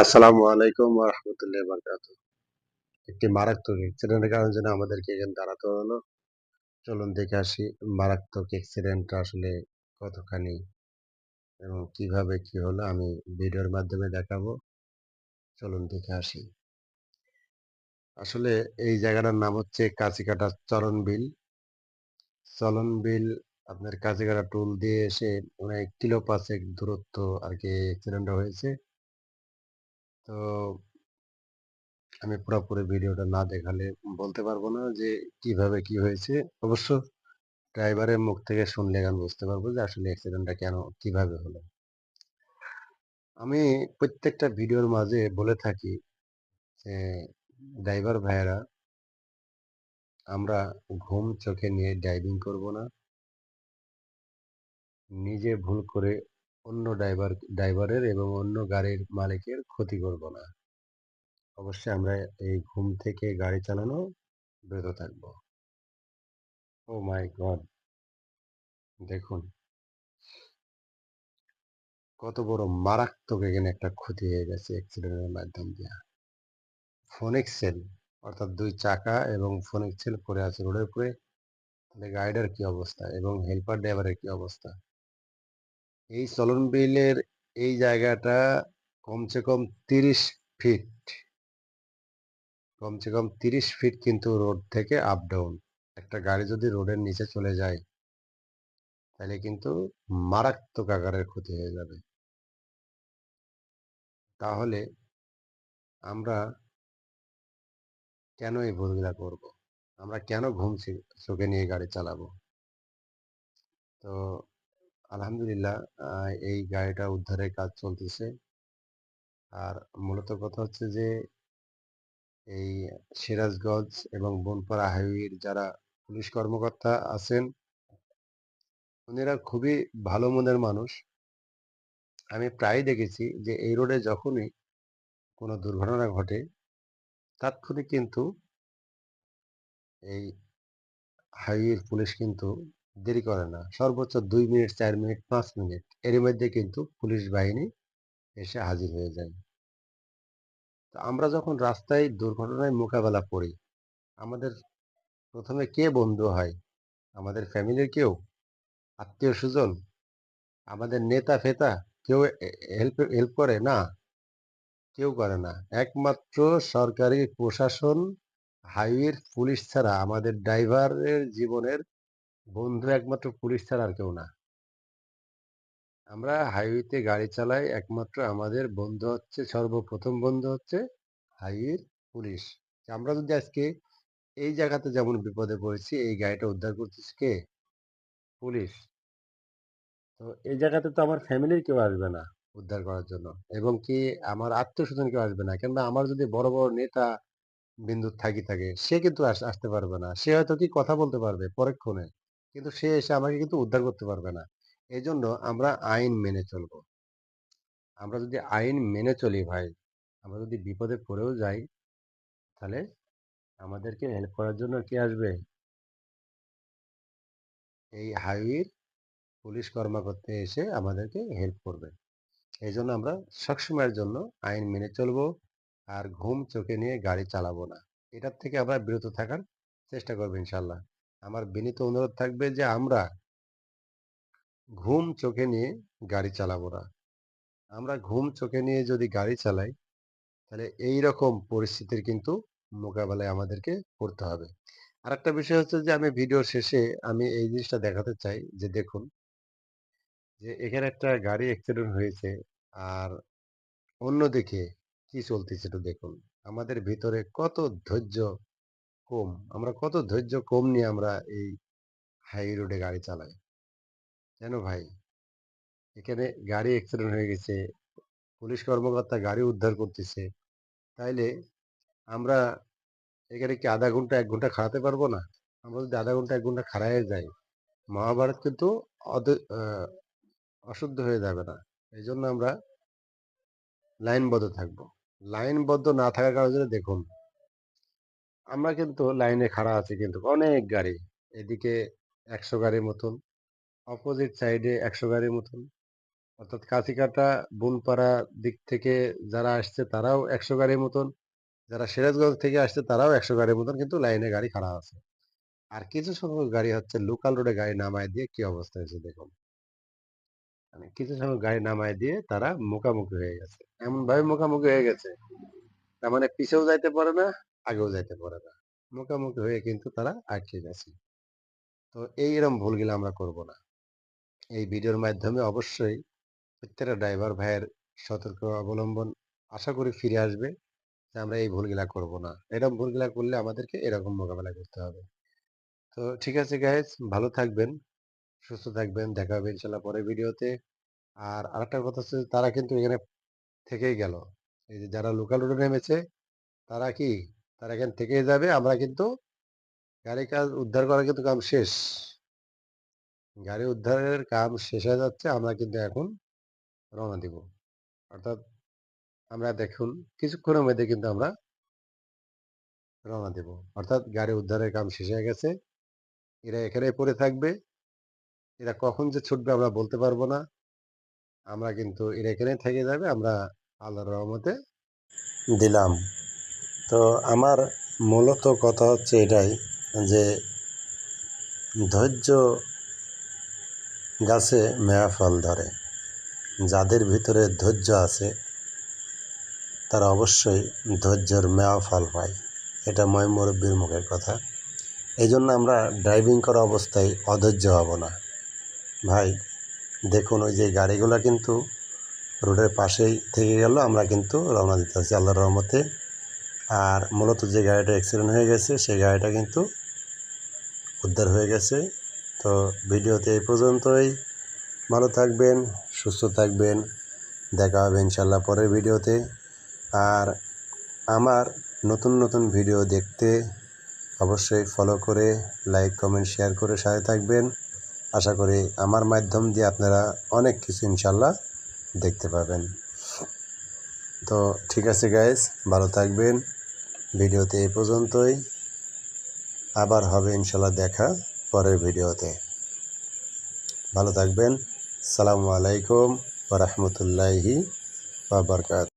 আসসালামু আলাইকুম রাহমাতুল্লাহি ওয়া বারাকাতুহু। একটি মারাত্মক অ্যাক্সিডেন্টের কারণে যেন আমাদেরকে এখানে দাঁড়াতে হলো। চলুন দেখে আসি মারাত্মক অ্যাক্সিডেন্টটা আসলে কতখানি এবং কীভাবে কি হলো আমি ভিডিওর মাধ্যমে দেখাবো। চলুন দেখে আসি। আসলে এই জায়গাটার নাম হচ্ছে কাঁচিকাটা চরণবিল। চলনবিল আপনার কাঁচিকাটা টুল দিয়ে এসে অনেক কিলো পাঁচেক দূরত্ব আর কি অ্যাক্সিডেন্ট হয়েছে। তো আমি পুরোপুরি ভিডিওটা না দেখালে বলতে পারব না যে কীভাবে কি হয়েছে। অবশ্য ড্রাইভারের মুখ থেকে শুনলে এখন বুঝতে পারব যে আসলে অ্যাক্সিডেন্টটা কেন, কীভাবে হলো। আমি প্রত্যেকটা ভিডিওর মাঝে বলে থাকি যে, ড্রাইভার ভাইয়েরা, আমরা ঘুম চোখে নিয়ে ড্রাইভিং করব না। নিজে ভুল করে অন্য ড্রাইভার, ড্রাইভারের এবং অন্য গাড়ির মালিকের ক্ষতি করব না। অবশ্যই আমরা এই ঘুম থেকে গাড়ি চালানো বিরত থাকব। Oh my god! দেখুন। কত বড় মারাত্মক এখানে একটা ক্ষতি হয়ে গেছে অ্যাক্সিডেন্টের মাধ্যম দিয়ে ফোনিক সেল অর্থাৎ দুই চাকা এবং ফোনিক সেল পড়ে আছে রোডের উপরে। তাহলে গাড়িটার কি অবস্থা এবং হেল্পার ড্রাইভারের কি অবস্থা? এই চলনবিলের এই জায়গাটা কমসে কম ৩০ ফিট। কমসে কম ৩০ ফিট কিন্তু রোড থেকে আপ ডাউন। একটা গাড়ি যদি রোডের নিচে চলে যায়, তাহলে কিন্তু মারাত্মক আকারের ক্ষতি হয়ে যাবে। তাহলে আমরা কেন এই ভুলগুলা করব? আমরা কেন ঘুম চোখে নিয়ে গাড়ি চালাবো? তো আলহামদুলিল্লাহ এই গাড়িটা উদ্ধারের কাজ চলতেছে। আর মূলত কথা হচ্ছে যে, এই সিরাজগঞ্জ এবং বনপাড়া হাইওয়ের যারা পুলিশ কর্মকর্তা আছেন উনারা খুবই ভালো মনের মানুষ। আমি প্রায়ই দেখেছি যে, এই রোডে যখনই কোনো দুর্ঘটনা ঘটে, তাৎক্ষণিক কিন্তু এই হাইওয়ের পুলিশ কিন্তু দেরি করে না। সর্বোচ্চ দুই মিনিট, চার মিনিট, পাঁচ মিনিট এর মধ্যে কিন্তু পুলিশ বাহিনী এসে হাজির হয়ে যায়। তো আমরা যখন রাস্তায় দুর্ঘটনায় মোকাবেলা করি, আমাদের প্রথমে কে বন্ধু হয়? আমাদের ফ্যামিলির কেউ? আত্মীয় আত্মীয়স্বজন? আমাদের নেতা-ফেতা? কেউ হেল্প হেল্প করে? না। কেউ করে না। একমাত্র সরকারি প্রশাসন, হাইওয়ের পুলিশ ছাড়া আমাদের ড্রাইভারের জীবনের বন্ধু একমাত্র পুলিশ ছাড়া আর কেউ না। আমরা হাইওয়েতে গাড়ি চালাই একমাত্র আমাদের বন্ধু হচ্ছে সর্বপ্রথম বন্ধু হচ্ছে হাইওয়ের পুলিশ। আমরা যদি আজকে এই জায়গাতে যেমন বিপদে পড়েছি এই গাড়িটা উদ্ধার করতেছে কে? পুলিশ। তো এই জায়গাতে তো আমার ফ্যামিলির কেউ আসবে না উদ্ধার করার জন্য এবং কি আমার আত্মীয়স্বজন কেউ আসবে না। কিংবা আমার যদি বড়, বড় নেতা বিন্দু থাকি থাকে সে কিন্তু আসতে পারবে না। সে হয়তো কি কথা বলতে পারবে পরক্ষণে। কিন্তু সে এসে আমাকে কিন্তু উদ্ধার করতে পারবে না। এজন্য আমরা আইন মেনে চলব। আমরা যদি আইন মেনে চলি ভাই, আমরা যদি বিপদে পড়েও যাই তাহলে আমাদেরকে হেল্প করার জন্য কে আসবে? এই হাইওয়ের পুলিশ কর্মকর্তা এসে আমাদেরকে হেল্প করবে। এজন্য আমরা সবসময়ের জন্য আইন মেনে চলবো আর ঘুম চোখে নিয়ে গাড়ি চালাবো না। এটার থেকে আমরা বিরত থাকার চেষ্টা করব ইনশাআল্লাহ। আমার বিনীত অনুরোধ থাকবে যে আমরা ঘুম চোখে নিয়ে গাড়ি চালাবো না। আমরা ঘুম চোখে নিয়ে যদি গাড়ি চালাই, তাহলে এই রকম পরিস্থিতির কিন্তু মোকাবেলায় আমাদেরকে করতে হবে। আর একটা বিষয় হচ্ছে যে আমি ভিডিওর শেষে আমি এই জিনিসটা দেখাতে চাই যে দেখুন, যে এখানে একটা গাড়ি অ্যাক্সিডেন্ট হয়েছে আর অন্যদিকে কি চলতেছে একটু দেখুন। আমাদের ভিতরে কত ধৈর্য কম। আমরা কত ধৈর্য কম নিয়ে আমরা এই হাই রোডে গাড়ি চালাই। কেন ভাই? এখানে গাড়ি অ্যাক্সিডেন্ট হয়ে গেছে। পুলিশ কর্মকর্তা গাড়ি উদ্ধার করতেছে। তাইলে আমরা এখানে কি আধা ঘণ্টা এক ঘণ্টা খাড়াতে পারব না? আমরা যদি আধা ঘণ্টা এক ঘণ্টা খাড়ায়ে যাই, মহাভারত কিন্তু অশুদ্ধ হয়ে যাবে না। এই জন্য আমরা লাইনবদ্ধ থাকব। লাইনবদ্ধ না থাকার কারণে দেখুন আমরা কিন্তু লাইনে খাড়া আছি কিন্তু অনেক গাড়ি। এদিকে ১০০ গাড়ির মতন, অপোজিট সাইডে ১০০ গাড়ির মতন। অর্থাৎ কাছিকাটা বুনপাড়া দিক থেকে যারা আসছে তারাও একশো গাড়ির মতন যারা সিরাজগঞ্জ থেকে আসছে তারাও একশো গাড়ির মতন কিন্তু লাইনে গাড়ি খাড়া আছে আর কিছু সংখ্যক গাড়ি হচ্ছে লোকাল রোডে গাড়ি নামায় দিয়ে কি অবস্থা হয়েছে দেখুন মানে কিছু সংখ্যক গাড়ি নামায় দিয়ে তারা মুখামুখি হয়ে গেছে এমন ভাবে মুখামুখি হয়ে গেছে তার মানে পিছেও যাইতে পারে না আগেও যাইতে পারে না। মুখামুখি হয়ে কিন্তু তারা আটকে গেছে। তো এইরকম ভুলগুলো আমরা করব না। এই ভিডিওর মাধ্যমে অবশ্যই প্রত্যেকটা ড্রাইভার ভাইয়ের সতর্ক অবলম্বন আশা করি ফিরে আসবে যে আমরা এই ভুলগুলা করব না। এরকম ভুলগুলা করলে আমাদেরকে এরকম মোকাবেলা করতে হবে। তো ঠিক আছে গাইজ ভালো থাকবেন, সুস্থ থাকবেন, দেখা হবে ইনশাল্লাহ পরের ভিডিওতে। আর আরেকটা কথা হচ্ছে তারা কিন্তু এখানে থেকেই গেল। এই যে যারা লোকাল রোডে নেমেছে, তারা কি তারা এখান থেকেই যাবে। আমরা কিন্তু গাড়ি কাজ উদ্ধার করার কিন্তু কাম শেষ। গাড়ি উদ্ধারের কাম শেষ হয়ে যাচ্ছে, আমরা কিন্তু এখন রওনা দিব। অর্থাৎ আমরা দেখুন, কিছুক্ষণের মধ্যে কিন্তু আমরা রওনা দেব। অর্থাৎ গাড়ি উদ্ধারের কাম শেষ হয়ে গেছে। এরা এখানেই পড়ে থাকবে। এরা কখন যে ছুটবে আমরা বলতে পারব না। আমরা কিন্তু এরা এখানেই থেকে যাবে। আমরা আল্লাহর রহমতে দিলাম। তো আমার মূলত কথা হচ্ছে এটাই যে ধৈর্য গাছে মেয়া ফল ধরে। যাদের ভিতরে ধৈর্য আছে, তারা অবশ্যই ধৈর্যের মেয়া ফল পায়। এটা ময় মুরব্বীর মুখের কথা। এই জন্য আমরা ড্রাইভিং করা অবস্থায় অধৈর্য হব না। ভাই, দেখুন ওই যে গাড়িগুলো কিন্তু রোডের পাশেই থেকে গেল, আমরা কিন্তু রওনা দিতে আছি আল্লাহর রহমতে। আর মূলত যে গাড়িটা অ্যাক্সিডেন্ট হয়ে গেছে, সেই গাড়িটা কিন্তু উদ্ধার হয়ে গেছে। তো ভিডিওতে এই পর্যন্তই। ভালো থাকবেন, সুস্থ থাকবেন। দেখা হবে ইনশাল্লাহ পরের ভিডিওতে। আর আমার নতুন নতুন ভিডিও দেখতে অবশ্যই ফলো করে লাইক কমেন্ট শেয়ার করে সাথে থাকবেন। আশা করি আমার মাধ্যম দিয়ে আপনারা অনেক কিছু ইনশাল্লাহ দেখতে পাবেন। তো ঠিক আছে গাইজ ভালো থাকবেন। ভিডিওতে এই পর্যন্তই। আবার হবে ইনশাল্লাহ দেখা পরের ভিডিওতে। ভালো থাকবেন। সালামু আলাইকুম ওরহমতুল্লাহি বাবরকাত